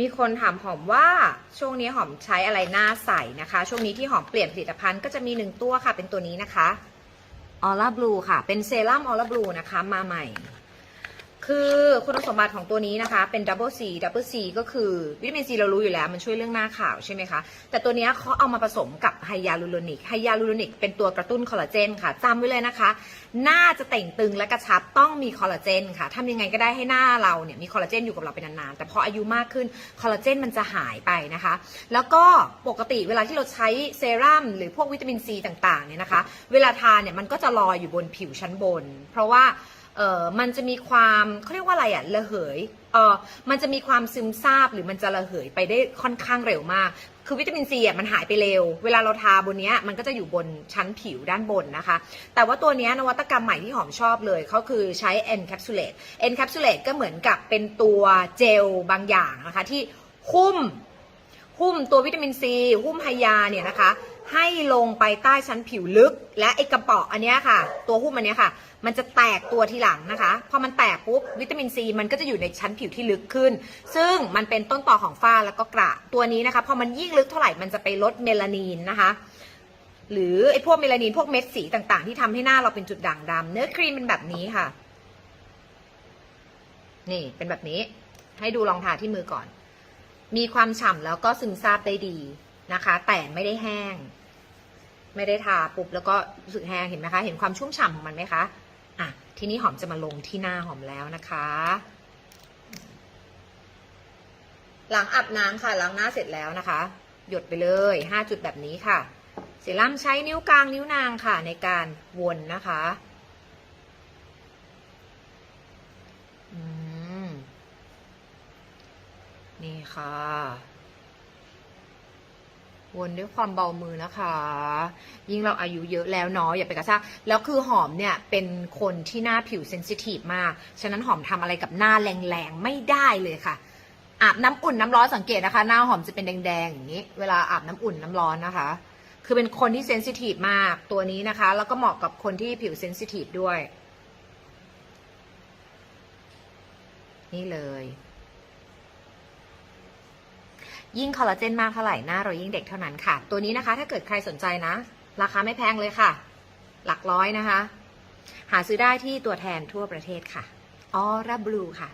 มีคนถามหอมว่าช่วงนี้หอมใช้อะไรหน้าใสนะคะ ช่วงนี้ที่หอมเปลี่ยนผลิตภัณฑ์ก็จะมีหนึ่งตัวค่ะ เป็นตัวนี้นะคะออร่าบลูค่ะ เป็นเซรั่มออร่าบลูนะคะ มาใหม่ คือคุณสมบัติของตัวนี้นะคะ เป็นดับเบิลซีดับเบิลซีก็คือวิตามินซีเรารู้อยู่แล้ว มันช่วยเรื่องหน้าขาวใช่ไหมคะ แต่ตัวนี้เขาเอามาผสมกับไฮยาลูโรนิกไฮยาลูโรนิกเป็นตัวกระตุ้นคอลลาเจนค่ะจำไว้เลยนะคะหน้าจะเต่งตึงและกระชับต้องมีคอลลาเจนค่ะทำยังไงก็ได้ให้หน้าเราเนี่ยมีคอลลาเจนอยู่กับเราเป็นนานๆแต่พออายุมากขึ้นคอลลาเจนมันจะหายไปนะคะ แล้วก็ปกติเวลาที่เราใช้เซรั่มหรือพวกวิตามินซีต่างๆเนี่ยนะคะ เวลาทานเนี่ยมันก็จะลอยอยู่บนผิวชั้นบน เพราะว่า เออมันจะมีความเขาเรียกว่าอะไรอะระเหยเออมันจะมีความซึมซาบหรือมันจะระเหยไปได้ค่อนข้างเร็วมาก คือวิตามินซีอะมันหายไปเร็ว เวลาเราทาบนเนี้ยมันก็จะอยู่บนชั้นผิวด้านบนนะคะ แต่ว่าตัวเนี้ยนวัตกรรมใหม่ที่หอมชอบเลยเขาคือใช้ encapsulate encapsulate ก็เหมือนกับเป็นตัวเจลบางอย่างนะคะที่หุ้มหุ้มตัววิตามินซีหุ้มไฮยาเนี่ยนะคะ ให้ลงไปใต้ชั้นผิวลึก และไอกระป๋ออันเนี้ยค่ะ ตัวหุ้มอันเนี้ยค่ะ มันจะแตกตัวทีหลังนะคะ พอมันแตกปุ๊บวิตามินซีมันก็จะอยู่ในชั้นผิวที่ลึกขึ้น ซึ่งมันเป็นต้นต่อของฝ้าแล้วก็กระตัวนี้นะคะ พอมันยิ่งลึกเท่าไหร่มันจะไปลดเมลานีนนะคะหรือไอพวกเมลานีนพวกเม็ดสีต่างๆ ที่ทำให้หน้าเราเป็นจุดด่างดำเนื้อครีมเป็นแบบนี้ค่ะ นี่เป็นแบบนี้ ให้ดูรองทาที่มือก่อน มีความฉ่ำแล้วก็ซึมซาบได้ดี นะคะ แต่ไม่ได้แห้ง ไม่ได้ทาปุ๊บแล้วก็รู้สึกแห้งเห็นไหมคะ เห็นความชุ่มฉ่ำของมันไหมคะอะทีนี้หอมจะมาลงที่หน้าหอมแล้วนะคะ หลังอาบน้ำค่ะล้างหน้าเสร็จแล้วนะคะ หยดไปเลยห้าจุดแบบนี้ค่ะ เซรั่มใช้นิ้วกลางนิ้วนางค่ะ ในการวนนะคะอืมนี่ค่ะ วนด้วยความเบามือนะคะ ยิ่งเราอายุเยอะแล้วเนาะอย่าไปกระชากแล้วคือหอมเนี่ยเป็นคนที่หน้าผิวเซนซิทีฟมาก ฉะนั้นหอมทำอะไรกับหน้าแรงๆ ไม่ได้เลยค่ะ อาบน้ำอุ่นน้ำร้อนสังเกตนะคะ หน้าหอมจะเป็นแดงๆอย่างนี้ เวลาอาบน้ำอุ่นน้ำร้อนนะคะ คือเป็นคนที่เซนซิทีฟมากตัวนี้นะคะ แล้วก็เหมาะกับคนที่ผิวเซนซิทีฟด้วย นี่เลย ยิ่งคอลลาเจนมากเท่าไหร่หน้าเรายิ่งเด็กเท่านั้นค่ะ ตัวนี้นะคะ ถ้าเกิดใครสนใจนะ ราคาไม่แพงเลยค่ะ หลักร้อยนะคะ หาซื้อได้ที่ตัวแทนทั่วประเทศค่ะออร่าบลูค่ะ